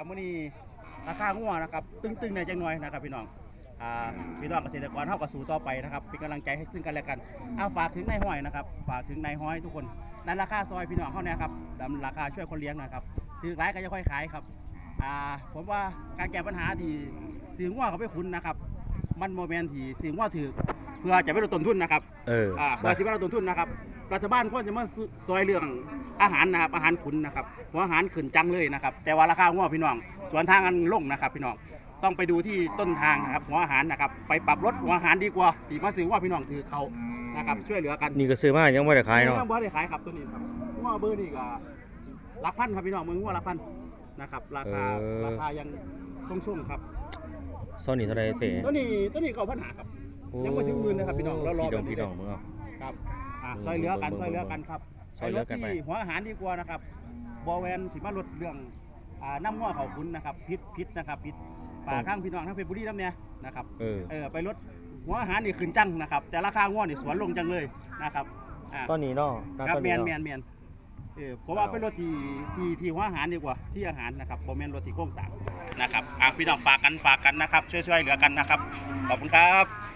ครับมื้อนี้ราคางัวนะครับ ตึงๆในจังหน่อยนะครับพี่น้องอ่าพี่น้องเกษตรกรเฮาก็สู้ต่อไปนะครับเป็นกำลังใจให้ซึ่งกันและกันเอาฝากถึงนายห้อยนะครับ ฝากถึงนายห้อยทุกคนนั้นราคาซอยพี่น้องเฮาเนี่ยครับตามราคาช่วยคนเลี้ยงนะครับถือหลายก็จะค่อยขายครับอ่าผมว่าการแก้ปัญหาที่ซื้องัวเขาไปคุณนะครับ มันโมเมนต์ที่ซื้องัวถือ เพื่อจะไม่ลดต้นทุนนะครับเอออ่าเพื่อที่ว่าเราต้นทุนนะครับรัฐบาลควรจะมาซอยเรื่องอาหารนะครับอาหารขุนนะครับหัวอาหารขึ้นจังเลยนะครับ แต่ว่าราคาหัวพี่น้องส่วนทางอันลงนะครับ พี่น้องต้องไปดูที่ต้นทางนะครับหัวอาหารนะครับไปปรับลดหัวอาหารดีกว่าที่มาซื้อว่าพี่น้องถือเขานะครับช่วยเหลือกันนี่ก็ซื้อมายังไม่ได้ขายเนาะยังบ่ได้ขายครับตัวนี้ครับหัวเบอร์นี่ก็หลักพันครับพี่น้องมือหัวหลักพันนะครับราคาราคายังต้องชุ่มๆครับโซนนี่เท่าไรเป๋ตัวนี้ตัวนี้เก่าพันหาครับ ยังไม่ถึงหมื่นนะครับพี่น้องเรารอพี่แบน้อบงนี้พี่น้องมึงเอา ครับอ่าอืมซอยเหลือกันเบิ่งซอยเหลือเบิ่งกันครับซอยเหลือกันไป ที่หัวอาหารดีกว่านะครับบอแวนสิมาลดเรื่องอ่าน้ำง้อเขาคุณนะครับพิษพิษนะครับพิษป่าข้างพี่น้องทั้งเพชรบุรีน้ำเนี่ยนะครับ เออ เออไปลดหัวอาหารนี่ขึ้นจังนะครับ แต่ราคาง้อนี่สวนลงจังเลยนะครับอ่า ตอนนี้เนาะณครับตอนแมนี้นเนาะ แมนแมนเออเพราะว่าไปลดที่ที่ที่หัวอาหารดีกว่าที่อาหารนะครับโมเมนลดที่โค้งสร้างนะครับอ่าพี่น้องฝากกันฝากกันนะครับ ช่วยๆเหลือกันนะครับ ขอบคุณครับ